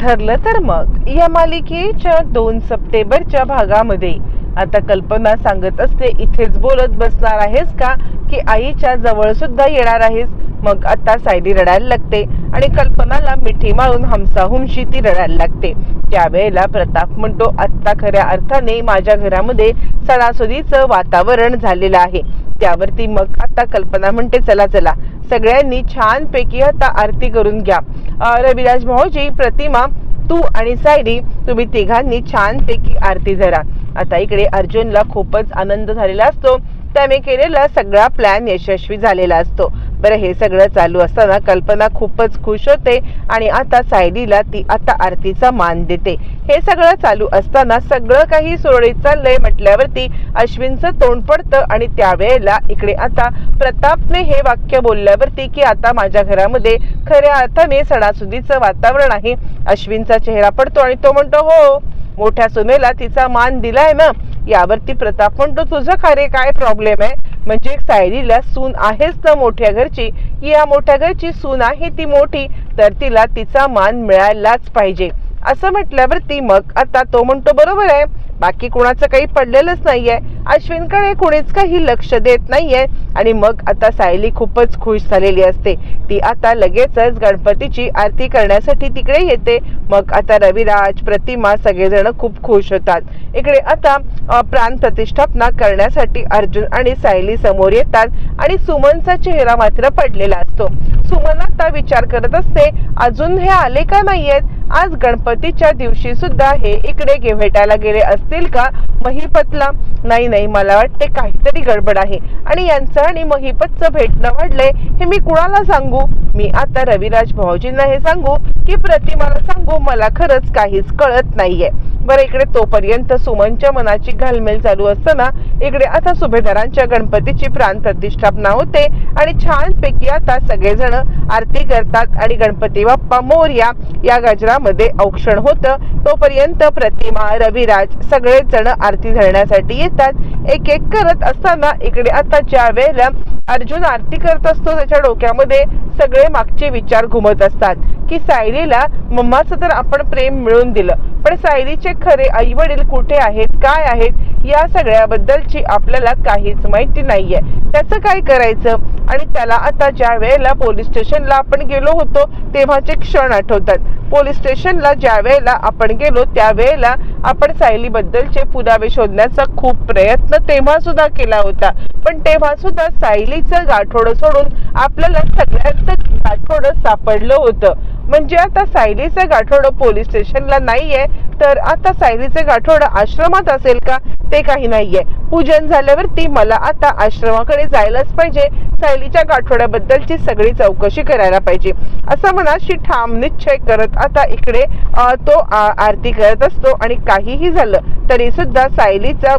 ठरलं तर मग. या मालिकेच्या दोन सप्टेंबरच्या भागामध्ये. आता कल्पना सांगत असते इथेच बोलत बसणार आहेस का? की आईच्या जवळ सुद्धा येणार आहेस. मग आता सायली रडायला लागते आणि कल्पनाला मिठी मारून हमसा हुमशी ती रडायला लागते. त्यावेळेला प्रताप म्हणतो आत्ता खऱ्या अर्थाने माझ्या घरामध्ये सणासुदीचं वातावरण झालेलं आहे. त्यावरती मग आता कल्पना म्हणते चला चला सगळ्यांनी छानपैकी आता आरती करून घ्या. रविराज भाऊजी प्रतिमा तू आणि सायली तुम्ही तिघांनी छानपैकी आरती धरा. आता इकडे अर्जुनला खूपच आनंद झालेला असतो. त्याने केलेला सगळा प्लॅन यशस्वी झालेला असतो. बरं हे सगळं चालू असताना कल्पना खूपच खुश होते आणि आता सायलीला ती आता आरतीचा मान देते. हे सगळं चालू असताना सगळं काही सुरळीत चाललंय म्हटल्यावरती अश्विनचं तोंड पडतं आणि त्यावेळेला इकडे आता प्रतापने हे वाक्य बोलल्यावरती की आता माझ्या घरामध्ये खऱ्या अर्थाने सणासुदीचं वातावरण आहे. अश्विनचा चेहरा पडतो आणि तो म्हणतो हो मोठ्या सुनेला तिचा मान दिलाय ना यावरती प्रताप म्हणतो तुझं खरे काय प्रॉब्लेम आहे? म्हणजे सायलीला सून आहेच ना मोठ्या घरची. या मोठ्या घरची सून आहे ती मोठी तर तिला तिचा मान मिळायलाच पाहिजे. असं म्हटल्यावरती मग आता तो म्हणतो बरोबर आहे. बाकी कुणाचं काही पडलेलंच नाहीये. अश्विनकडे कुणीच काही लक्ष देत नाहीये. आणि मग आता सायली खूपच खुश झालेली असते. ती आता लगेचच गणपतीची आरती करण्यासाठी तिकडे येते. मग आता रविराज प्रतिमा सगळेजण खूप खुश होतात. इकडे आता प्राण प्रतिष्ठापना करण्यासाठी अर्जुन आणि सायली समोर येतात आणि सुमनचा चेहरा मात्र पडलेला असतो. सुमन आता विचार करत असते अजून हे आले का नाहीयेत? आज गणपतीच्या दिवशी सुद्धा हे इकडे गे- भेटायला गेले असतील का? महिपतला? नाही नाही मला वाटते काहीतरी गडबड आहे. आणि यांचं आणि महिपतचं भेटणं वाढलंय हे मी कुणाला सांगू? मी आता रविराज भाऊजींना हे सांगू की प्रतिमाला सांगू मला खरंच काहीच कळत नाहीये. बरं इकडे तोपर्यंत सुमनच्या मनाची घालमेल चालू असताना इकडे आता सुभेदारांच्या गणपतीची प्राण प्रतिष्ठापना होते आणि छानपैकी आता सगळेजण आरती करतात आणि गणपती बाप्पा मोर्या या गजरामध्ये औक्षण होतं. तोपर्यंत प्रतिमा रविराज सगळे जण आरती धरण्यासाठी येतात. एक एक करत असताना इकडे आता ज्या वेळेला अर्जुन आरती करत असतो त्याच्या डोक्यामध्ये सगळे मागचे विचार घुमत असतात. की सायलीला मम्माचं तर आपण प्रेम मिळून दिलं. पण सायलीचे खरे आई वडील कुठे आहेत काय आहेत या सगळ्याबद्दलची आपल्याला काहीच माहिती नाहीये. त्याचं काय करायचं? आणि त्याला आता ज्या वेळेला पोलीस स्टेशनला आपण गेलो होतो तेव्हाचे क्षण आठवतात. पोलीस स्टेशनला ज्या वेळेला आपण गेलो त्यावेळेला आपण सायली बद्दलचे पुरावे शोधण्याचा खूप प्रयत्न तेव्हा सुद्धा केला होता. पण तेव्हा सुद्धा सायलीचं गाठोडं सोडून आपल्याला सगळ्यांचं गाठोडं सापडलं होतं. म्हणजे आता सायलीचं गाठोडं पोलीस स्टेशनला नाहीये तर आता सायलीचं गाठोडं आश्रमात असेल का? ते काही नाहीये. पूजन झाल्यावरती मला आता आश्रमाकडे जायलाच पाहिजे. सायलीच्या गाठोड्याबद्दलची सगळी चौकशी करायला पाहिजे. असं मनाशी ठाम निश्चय करत आता इकडे तो आरती करत असतो आणि काहीही झालं तरी सुद्धा सायलीचा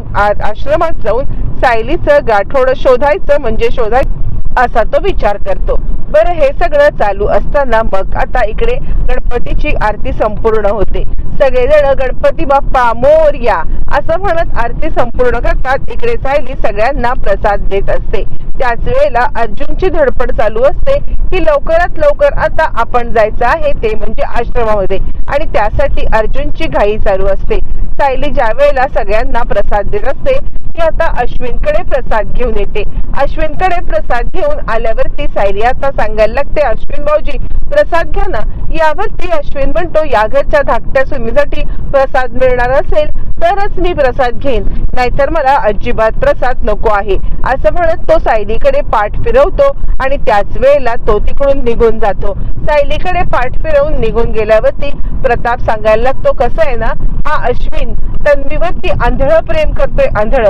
आश्रमात जाऊन सायलीचं गाठोडं शोधायचं म्हणजे शोधायचं असा तो विचार करतो. बरं हे सगळं चालू असताना मग आता इकडे गणपतीची आरती संपूर्ण होते. सगळेजण गणपती बाप्पा मोरया असं म्हणत आरती संपूर्ण करतात. इकडे सायली सगळ्यांना प्रसाद देत असते. त्याच वेळेला अर्जुनची धडपड चालू असते की लवकरात लवकर आता आपण जायचं आहे ते म्हणजे आश्रमामध्ये आणि त्यासाठी अर्जुनची घाई चालू असते. सायली ज्या वेळेला सगळ्यांना प्रसाद देत असते ती आता अश्विनकडे प्रसाद घेऊन येते. अश्विनकडे प्रसाद घेऊन आल्यावरती सायरी आता सांगायला लागते अश्विन भाऊजी प्रसाद घ्या ना. यावरती अश्विन म्हणतो या घरच्या धाकट्या सुनीसाठी प्रसाद मिळणार असेल तरच मी प्रसाद घेईन. नाहीतर मला अजिबात प्रसाद नको आहे. असं म्हणत तो सायलीकडे पाठ फिरवतो आणि त्याच वेळेला तो तिकडून निघून जातो. सायलीकडे पाठ फिरवून निघून गेल्यावरती प्रताप सांगायला लागतो कसं आहे ना हा अश्विन तन्वीवरती आंधळ प्रेम करतोय आंधळ.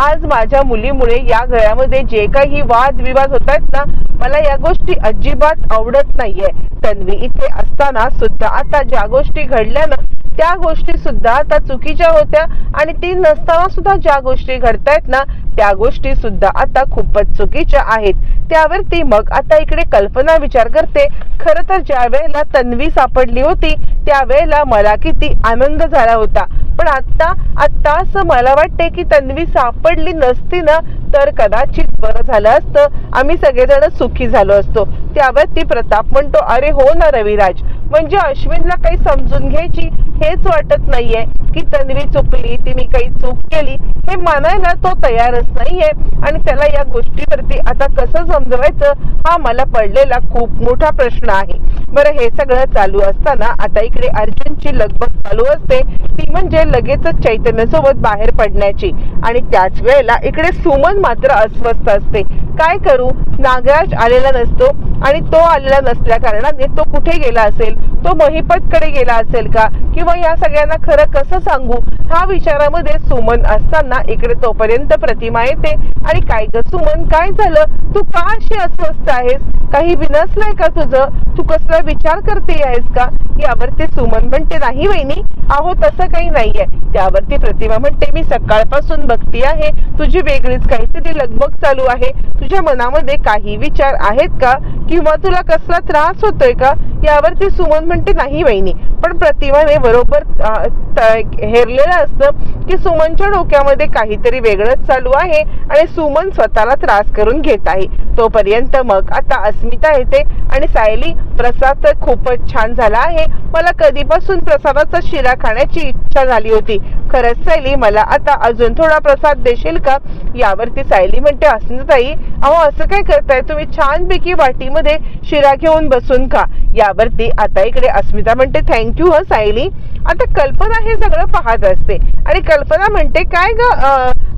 आज माझ्या मुलीमुळे या घरामध्ये जे काही वाद विवाद होत आहेत ना मला या गोष्टी अजिबात आवडत नाहीये. तन्वी इथे असताना सुद्धा आता ज्या गोष्टी घडल्या ना त्या गोष्टी सुद्धा आता चुकीच्या होत्या आणि ती नसताना सुद्धा ज्या गोष्टी घडतायत ना त्या गोष्टी सुद्धा आता खूपच चुकीच्या आहेत. त्यावरती मग आता इकडे कल्पना विचार करते. खर तर ज्या वेळेला तन्वी सापडली होती त्यावेळेला मला किती आनंद झाला होता. पण आता आता असं मला वाटते की तन्वी सापडली नसती ना तर कदाचित बरं झालं असतं. आम्ही सगळेजण सुखी झालो असतो. त्यावर ती प्रताप म्हणतो अरे हो ना रविराज म्हणजे अश्विनला काही समजून घ्यायची हेच वाटत नाहीये की तन्वी चुकली तिने काही चूक केली हे मानायला तो तयारच नाहीये. आणि त्याला या गोष्टीवरती आता कसं समजवायचं हा मला पडलेला खूप मोठा प्रश्न आहे. बरं हे सगळं चालू असताना आता इकडे अर्जुनची लगबग चालू असते. ती म्हणजे लगेचच चैतन्य सोबत बाहेर पडण्याची. आणि त्याच वेळेला इकडे सुमन मात्र अस्वस्थ असते. काय करू? नागराज आलेला नसतो. आणि तो आलेला नसल्या कारणाने तो कुठे गेला असेल? तो महिपतकडे गेला असेल का? किंवा या सगळ्यांना खरं कसं सांगू? हा विचारामध्ये सुमन असताना इकडे तोपर्यंत प्रतिमा येते. आणि काय ग सुमन? काय झालं? तू का अशी अस्वस्थ आहेस? काही विनसलंय का तुझं? तू कसला विचार करते आहेस का? यावर ते सुमन म्हणते नाही वहिनी आहो तसं काही नाहीये. त्यावरती प्रतिमा म्हणते मी सकाळपासून बघती आहे. तुझी वेगळीच काहीतरी लगबग चालू आहे. तुझ्या मनामध्ये काही विचार आहेत का? किंवा तुला कसला त्रास होतोय का? यावरती सुमन म्हणते नाही वहिनी पण प्रतिभाने बरोबर हेरलेलं असतं की सुमनच्या डोक्यामध्ये काहीतरी वेगळंच चालू आहे आणि सुमन स्वतःला त्रास करून घेत आहे. तोपर्यंत मग आता अस्मिता येते आणि सायली प्रसाद तर खूपच छान झाला आहे. मला कधीपासून प्रसादाचा शिरा खाण्याची इच्छा झाली होती. खरंच सायली मला आता अजून थोडा प्रसाद देशील का? यावरती सायली म्हणते अस्मिताई अहो असं काय करताय? तुम्ही छानपैकी वाटीमध्ये शिरा घेऊन बसून खा. यावरती आता इकडे अस्मिता म्हणते थँक्यू ह सायली. आता कल्पना हे सगळं पाहत असते. आणि कल्पना म्हणते काय ग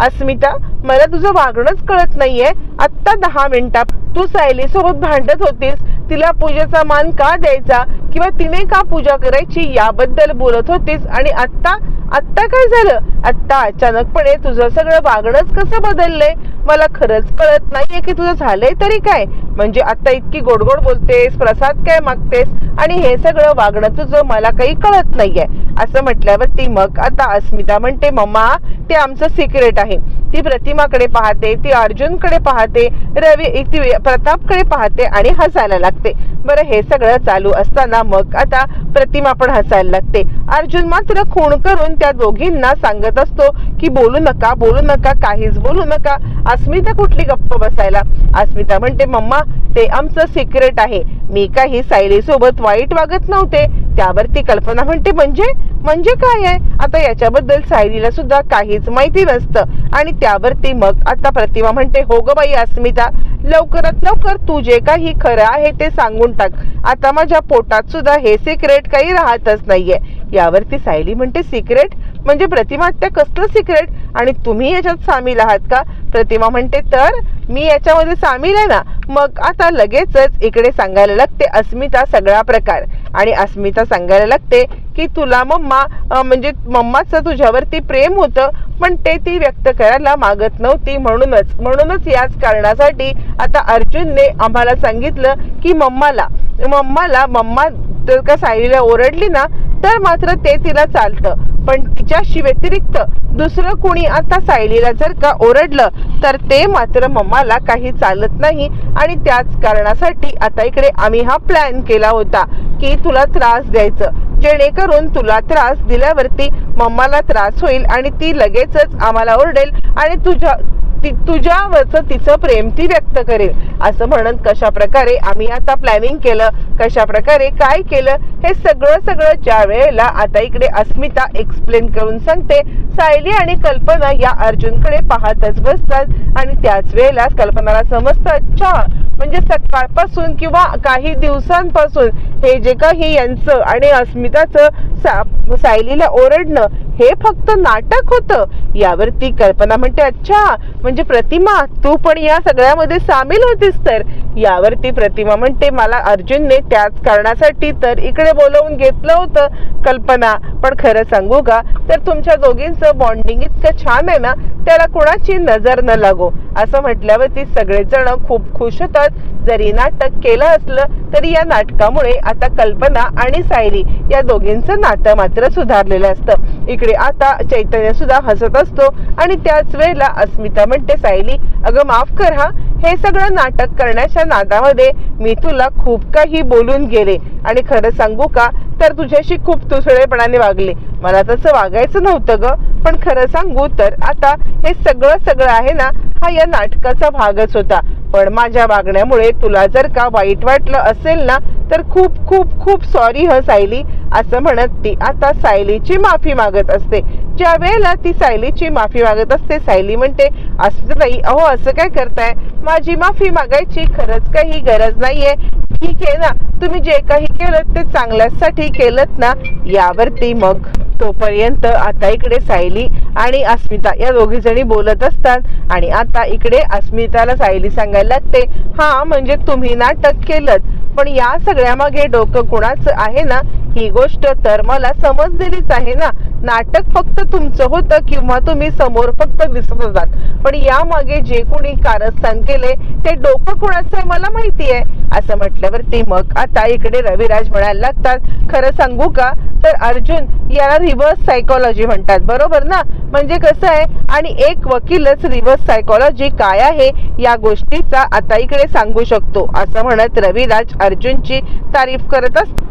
अस्मिता? मला तुझं वागणंच कळत नाहीये. आत्ता दहा मिनिटात तू सायली सोबत भांडत होतीस. तिला पूजेचा मान का द्यायचा? किंवा तिने का पूजा करायची याबद्दल बोलत होतीस? आणि आत्ता आत्ता काय झालं? आत्ता अचानकपणे तुझं सगळं वागणंच कसं बदललंय? मला खरंच कळत नाहीये की तुझं झालंय तरी काय. म्हणजे आता इतकी गोडगोड बोलतेस प्रसाद काय मागतेस? आणि हे सगळं वागणं तुझं मला काही कळत नाहीये. असं म्हटल्यावरती मग आता अस्मिता म्हणते मम्मा ते आमचं सिक्रेट आहे. ती प्रतिमाकडे पाहते ती अर्जुनकडे पाहते रवी ती प्रतापकडे पाहते आणि हसायला लागते. बरं हे सगळं चालू असताना मग आता प्रतिमा पण हसायला लागते. अर्जुन मात्र खूण करून त्या दोघींना सांगत असतो की बोलू नका बोलू नका काहीच बोलू नका. अस्मिता कुठली गप्प बसायला? अस्मिता म्हणते मम्मा ते आमचं सिक्रेट आहे. मी काही सायली सोबत वाईट वागत नव्हते. त्यावरती कल्पना म्हणते म्हणजे? म्हणजे काय आहे? आता याच्याबद्दल सायलीला सुद्धा काहीच माहिती नसतं. आणि त्यावरती मग आता प्रतिमा म्हणते हो ग बाई अस्मिता लवकरात लवकर तू जे काही खरं आहे ते सांगून टाक. आता माझ्या पोटात सुद्धा हे सिक्रेट काही राहतच नाहीये. यावरती सायली म्हणते सिक्रेट? म्हणजे प्रतिमा त्या कसलं सिक्रेट? आणि तुम्ही याच्यात सामील आहात का? प्रतिमा म्हणते तर मी याच्यामध्ये सामील आहे ना मग आता लगेचच इकडे सांगायला लागते अस्मिता सगळा प्रकार. आणि अस्मिता सांगायला लागते की तुला मम्मा म्हणजे मम्माचं तुझ्यावरती प्रेम होतं पण ते ती व्यक्त करायला मागत नव्हती. म्हणूनच म्हणूनच याच कारणासाठी आता अर्जुनने आम्हाला सांगितलं की मम्माला मम्माला मम्मा जर का सायलीला ओरडली ना तर मात्र ते तिला चालतं. पण तिच्याशी व्यतिरिक्त दुसरं कुणी आता सायलीला जर का ओरडलं तर ते मात्र मम्माला काही चालत नाही आणि त्याच कारणासाठी आता इकडे आम्ही हा प्लॅन केला होता की तुला त्रास द्यायचं. जेणेकरून तुला त्रास दिल्यावरती मम्माला त्रास होईल आणि ती लगेचच आम्हाला ओरडेल आणि तुझ्या तुझ्यावरचं तिचं प्रेम ती व्यक्त करेल. असं म्हणत कशा प्रकारे आम्ही आता प्लॅनिंग केलं कशा प्रकारे काय केलं हे सगळं सगळं ज्या वेळेला आता इकडे अस्मिता एक्सप्लेन करून सांगते सायली आणि कल्पना या अर्जुनकडे पाहतच बसतात आणि त्याच वेळेला कल्पनाला समजतं अच्छा म्हणजे सकाळपासून किंवा काही दिवसांपासून हे जे काही यांचं आणि अस्मिताचं सा- सायलीला ओरडणं हे फक्त नाटक होतं. यावरती कल्पना म्हणते अच्छा म्हणजे प्रतिमा तू पण या सगळ्यामध्ये सामील होतीस तर. यावरती प्रतिमा म्हणते मला अर्जुनने त्याच कारणासाठी तर इकडे बोलवून घेतलं होतं कल्पना. पण खरं सांगू का? तर तुमच्या दोघींचं बॉन्डिंग इतकं छान आहे ना त्याला कुणाची नजर न लागो. असं म्हटल्यावरती सगळेजण खूप खुश होतात. जरी नाटक केलं असलं तरी या नाटकामुळे आता कल्पना आणि सायली या दोघींचं नातं मात्र सुधारलेलं असतं. इकडे आता चैतन्य सुद्धा हसत असतो आणि त्याच वेळेला अस्मिता म्हणते सायली अगं माफ कर. हा हे सगळं नाटक करण्याच्या नादामध्ये मी तुला खूप काही बोलून गेले. आणि खरं सांगू का? तर तुझ्याशी खूप तुसळेपणाने वागले. मला तसं वागायचं नव्हतं ग. पण खरं सांगू तर आता हे सगळं सगळं आहे ना हा या नाटकाचा भागच होता. पण माझ्या वागण्यामुळे तुला जर का वाईट वाटलं असेल ना तर खूप खूप खूप सॉरी ह सायली. असं म्हणत ती आता सायलीची माफी मागत असते. ज्या वेळेला ती सायलीची माफी मागत असते सायली म्हणते असं ताई अहो असं काय करताय? माझी माफी मागायची खरंच काही गरज नाहीये. ठीक आहे ना तुम्ही जे काही केलं ते चांगल्यासाठी केलं ना. यावरती मग तोपर्यंत आता इकडे सायली आणि अस्मिता या दोघी जणी बोलत असतात आणि आता इकडे अस्मिताला सायली सांगायला लागते हा म्हणजे तुम्ही नाटक केलं पण या सगळ्या मागे डोकं कुणाचं आहे ना ही गोष्ट तर मला समजलेलीच आहे ना. नाटक फक्त तुमचं होतं किंवा तुम्ही समोर फक्त दिसत होतात. पण या मागे जे कोणी कारस्थान केले ते डोकं कोणाचं आहे मला माहिती आहे असं म्हटल्यावरती मग आता इकडे रविराज म्हणायला लागतात खरं सांगू का? तर अर्जुन याला रिव्हर्स सायकोलॉजी म्हणतात बरोबर ना? म्हणजे कसं आहे? आणि एक वकीलच रिव्हर्स सायकोलॉजी काय आहे? या गोष्टीचा आता इकडे सांगू शकतो असं म्हणत रविराज अर्जुनची तारीफ करत असतो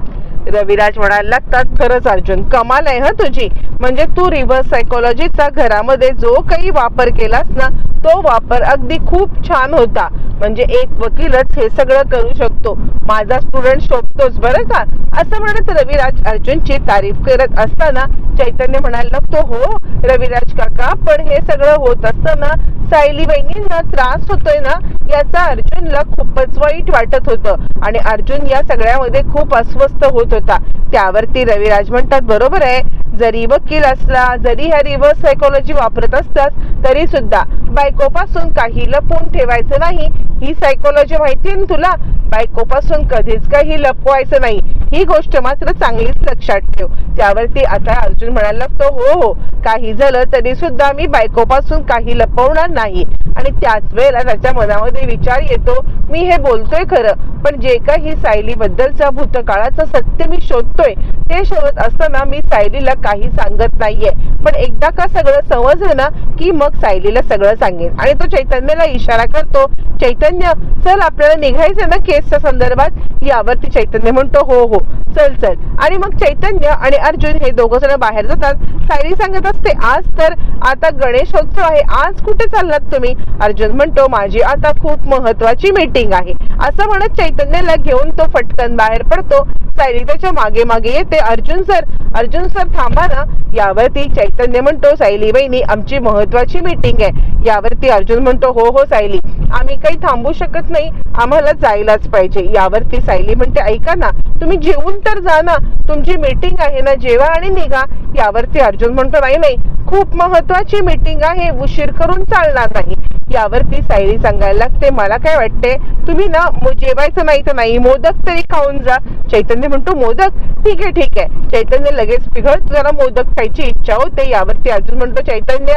रविराज म्हणायला लागतात खरंच अर्जुन कमाल आहे हा तुझी. म्हणजे तू रिव्हर्स सायकोलॉजीचा घरामध्ये जो काही वापर केलास ना तो वापर अगदी खूप छान होता. म्हणजे एक वकीलच हे सगळं करू शकतो. माझा स्टुडंट शोधतोच बरं का? असं म्हणत रविराज अर्जुनची तारीफ करत असताना चैतन्य म्हणायला लागतो हो रविराज काका पण हे सगळं होत असताना सायली बहिणींना त्रास होतोय ना याचा अर्जुनला खूपच वाईट वाटत होतं. आणि अर्जुन या सगळ्यामध्ये खूप अस्वस्थ होत होता. त्यावरती रविराज म्हणतात बरोबर आहे. जरी वकील असला जरी ह्या रिव्हर्स सायकोलॉजी वापरत असतात तरी सुद्धा बायकोपासून काही लपवून ठेवायचं नाही. ही सायकोलॉजी माहिती ना तुला? बायकोपासून कधीच काही लपवायचं नाही. ही गोष्ट मात्र चांगलीच लक्षात ठेव. त्यावरती आता अर्जुन म्हणायला लागतो हो हो. काही झालं तरी सुद्धा मी बायकोपासून काही लपवणार नाही. आणि त्याच वेळेला त्याच्या मनामध्ये विचार येतो मी हे बोलतोय खरं पण जे काही सायली बद्दलचा भूतकाळाचं सत्य मी शोधतोय. ते शोधत असताना मी सायलीला काही सांगत नाहीये. पण एकदा का सगळं समजलं ना की मग सायलीला सगळं सांगेन. आणि तो चैतन्यला इशारा करतो चैतन्य चल आपल्याला निघायचं ना केसच्या संदर्भात? यावरती चैतन्य म्हणतो हो हो चल चल. आणि मग चैतन्य आणि अर्जुन हे दोघं जण बाहेर जातात. सायली सांगत असते आज तर आता गणेशोत्सव आहे. आज कुठे चाललात तुम्ही? अर्जुन म्हणतो माझी आता खूप महत्वाची मीटिंग आहे. असं म्हणत चैतन्याला घेऊन तो फटकन बाहेर पडतो. सायली त्याच्यामागे मागे येते. अर्जुन सर अर्जुन सर थांबा ना. यावरती चैतन्य म्हणतो सायली बहिणी आमची महत्वाची मीटिंग आहे. यावरती अर्जुन म्हणतो हो हो सायली. आम्ही काही थांबू शकत नाही. आम्हाला जायलाच पाहिजे. यावरती सायली म्हणते ऐका ना तुम्ही जेवून तर जा ना. तुमची मीटिंग आहे ना जेवा आणि निघा. यावरती अर्जुन म्हणतो नाही नाही खूप महत्वाची मीटिंग आहे उशीर करून चालणार नाही. यावरती सायली सांगायला लागते मला काय वाटते तुम्ही ना जेवायचं नाही तर नाही मोदक तरी खाऊन जा. चैतन्य म्हणतो मोदक? ठीक आहे ठीक आहे. चैतन्य लगेच पिघळत जरा मोदक खायची इच्छा होते. यावरती अर्जुन म्हणतो चैतन्य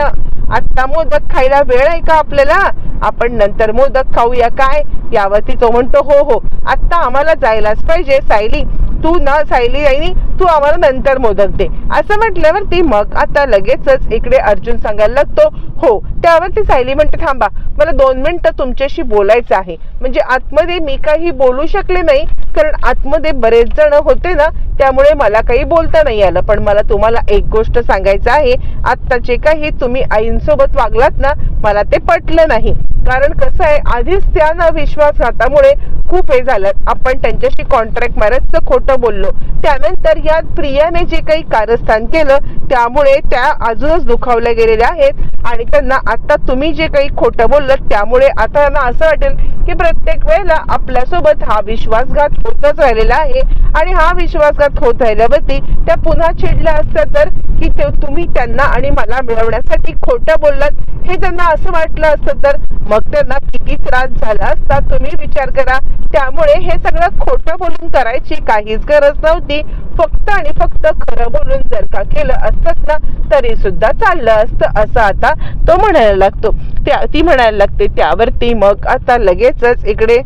आता मोदक खायला वेळ आहे का आपल्याला? आपण नंतर मोदक खाऊया काय? यावरती तो म्हणतो हो हो आता आम्हाला जायलाच पाहिजे. सायली तू ना सायली आईनी तू आम्हाला नंतर मोदक दे. असं म्हटल्यावरती मग आता लगेचच इकडे अर्जुन सांगायला लागतो हो त्यावरती सायली म्हणते थांबा मला दोन मिनटं तुमच्याशी बोलायचं आहे. म्हणजे आतमध्ये मी काही बोलू शकले नाही कारण आतमध्ये बरेच जण होते ना त्यामुळे मला काही बोलता नाही आलं. पण मला तुम्हाला एक गोष्ट सांगायचं आहे आता जे काही तुम्ही आईंसोबत वागलात ना मला ते पटलं नाही. कारण कसं आहे आधीच त्या ना विश्वासघातामुळे खूप हे झालं. आपण त्यांच्याशी कॉन्ट्रॅक्ट मॅरेजचं खोटं बोललो. त्यानंतर या प्रियाने जे काही कारस्थान केलं त्यामुळे त्या अजूनच दुखावल्या गेलेल्या आहेत. आणि त्यांना आता तुम्ही जे काही खोटं बोललं त्यामुळे आता असं वाटेल की प्रत्येक वेळेला आपल्यासोबत हा विश्वासघात होतच राहिलेला आहे. आणि हा विश्वासघात होत राहिल्यावरती त्या पुन्हा चिडल्या असत्या तर की ते तुम्ही त्यांना आणि मला मिळवण्यासाठी खोटं बोललात हे त्यांना असं वाटलं असतं तर मग त्यांना किती त्रास झाला असता तुम्ही विचार करा. त्यामुळे हे सगळं खोटं बोलून करायची काहीच गरज नव्हती. फक्त आणि फक्त खरं बोलून जर का केलं असत ना तरी सुद्धा चाललं असतं असं आता तो म्हणायला लागतो. त्या ती म्हणायला लागते त्यावरती मग आता लगेचच इकडे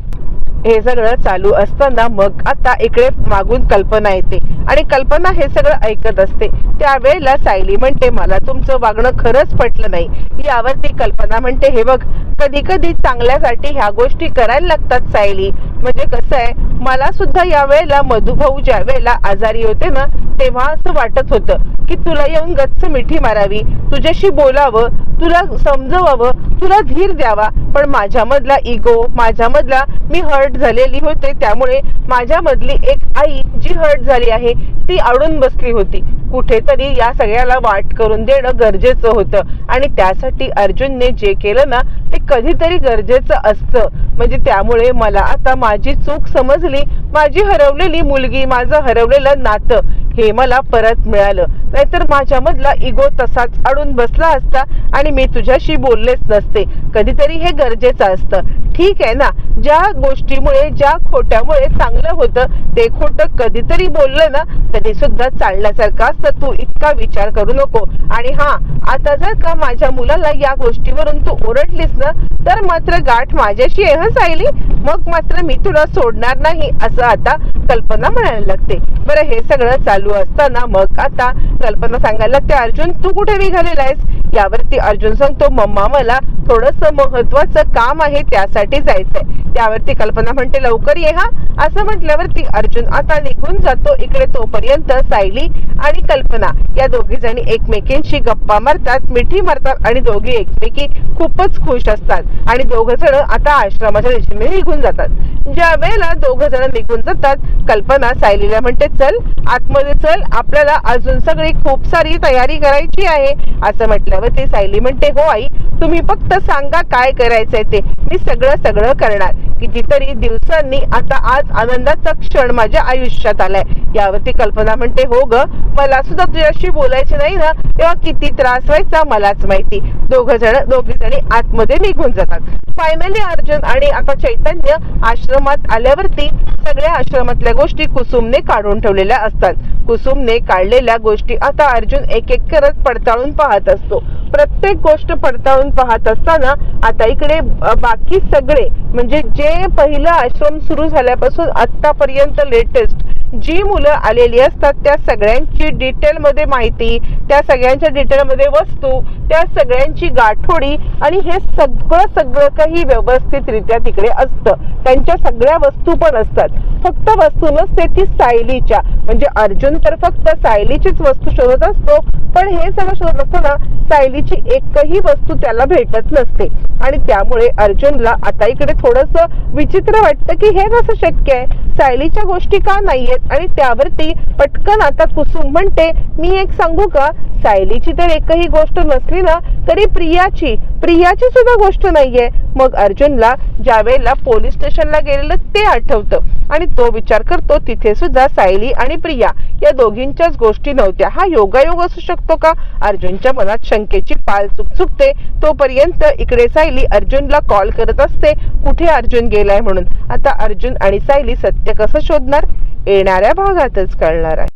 हे सगळं चालू असताना मग आता इकडे मागून कल्पना येते. आणि कल्पना हे सगळं ऐकत असते. त्यावेळेला सायली म्हणते मला तुमचं वागणं खरंच पटलं नाही. यावरती कल्पना म्हणते हे बघ कधी कधी चांगल्यासाठी ह्या गोष्टी करायला लागतात सायली. म्हणजे कसं आहे मला सुद्धा या वेळेला मधुभाऊ ज्या वेळेला आजारी होते ना तेव्हा असं वाटत होतं की तुला येऊन गच्च मिठी मारावी. तुझ्याशी बोलावं तुला समजवावं तुला धीर द्यावा. पण माझ्यामधला इगो माझ्यामधला मी हर्ट हर्ट झालेली होते. त्यामुळे माझ्यामधली एक आई जी हर्ट झाली आहे ती अडून बसली होती. कुठेतरी या सगळ्याला वाट करून देणं गरजेचं होतं. आणि त्यासाठी अर्जुनने जे केलं ना ते कधीतरी गरजेचं असतं. म्हणजे त्यामुळे मला आता माझी चूक समजली. माझी हरवलेली मुलगी माझं हरवलेलं नातं हे मला परत मिळालं. नाहीतर माझ्यामधला इगो तसाच अडून बसला असता आणि मी तुझ्याशी बोललेच नसते. कधीतरी हे गरजेचं असतं. ठीक आहे ना? ज्या गोष्टीमुळे ज्या खोट्यामुळे चांगलं होतं ते खोटं कधीतरी बोललं ना तरी सुद्धा चालण्यासारखं असतं. तू इतका विचार करू नको. आणि हा आता जर का माझ्या मुलाला या गोष्टीवरून तू ओरडलीस ना तर मात्र गाठ माझ्याशी आहे हं सायली? मग मात्र मी तुला सोडणार नाही असं आता कल्पना म्हणायला लागते. बरं हे सगळं चालू असताना मग आता कल्पना सांगायला लागते अर्जुन तू कुठे निघालेला आहेस? यावरती अर्जुन सांगतो मम्मा मला थोडस महत्वाचं काम आहे त्यासाठी जायचंय. त्यावरती कल्पना म्हणते लवकर ये हा. असं म्हटल्यावरती अर्जुन आता निघून जातो इकडे तोपर्यंत सायली आणि कल्पना या दोघी जणी एकमेकींशी गप्पा मारतात मिठी मारतात आणि दोघी एकमेकी खूपच खुश असतात आणि दोघ जण आता आश्रमाच्या दिशेने निघून जातात. ज्या वेळेला दोघ जण निघून जातात कल्पना सायलीला म्हणते चल आतमध्ये चल आपल्याला अजून सगळी खूप सारी तयारी करायची आहे. असं म्हटल्यावर ते सायली म्हणते हो आई तुम्ही फक्त सांगा काय करायचंय ते. मी सगळं सगळं करणार. कितीतरी दिवसांनी आता आज आनंदाचा क्षण माझ्या आयुष्यात आलाय. यावरती कल्पना म्हणते हो ग मला सुद्धा तुझ्याशी बोलायचे नाही ना तेव्हा किती त्रास व्हायचा मलाच माहिती. दोघ जण दोघी जणी आतमध्ये निघून जातात. फायनली अर्जुन आणि आता चैतन्य आश्रमात आल्यावरती सगळ्या आश्रमातल्या गोष्टी कुसुमने काढून ठेवलेल्या असतात. कुसुमने काढलेल्या गोष्टी आता अर्जुन एक एक करत पडताळून पाहत असतो. प्रत्येक गोष्ट पडताळून पाहत असताना आता इकडे बाकी सगळे म्हणजे जे पहिलं आश्रम सुरू झाल्यापासून आतापर्यंत लेटेस्ट जी मुलं आलेली असतात त्या सगळ्यांची डिटेल मध्ये माहिती त्या सगळ्यांच्या डिटेल मध्ये वस्तू त्या सगळ्यांची गाठोडी आणि हे सगळं सगळं काही व्यवस्थितरित्या तिकडे असतं. त्यांच्या सगळ्या वस्तू पण असतात. फक्त वस्तू नसते ती सायलीच्या. म्हणजे अर्जुन तर फक्त सायलीचीच वस्तू शोधत असतो पण हे सगळं शोधत असताना सायलीची एकही वस्तू त्याला भेटत नसते. आणि त्यामुळे अर्जुनला आता इकडे थोडस विचित्र वाटतं की हे कसं शक्य आहे? सायलीच्या गोष्टी का नाहीयेत? आणि त्यावरती पटकन आता कुसुम म्हणते मी एक सांगू का? सायलीची तर एकही गोष्ट नसली ना तरी प्रियाची प्रियाची सुद्धा गोष्ट नाहीये. मग अर्जुनला ज्यावेळेला पोलीस स्टेशनला गेलेलं ते आठवतं. आणि तो विचार करतो तिथे सुद्धा सायली आणि प्रिया या दोघींच्याच गोष्टी नव्हत्या. हा योगायोग असू शकतो का? अर्जुनच्या मनात शंका लंकेची पाल चुकचुकते तोपर्यंत इकडे सायली अर्जुनला कॉल करत असते कुठे अर्जुन गेलाय म्हणून? आता अर्जुन आणि सायली सत्य कसं शोधणार? येणाऱ्या भागातच कळणार आहे.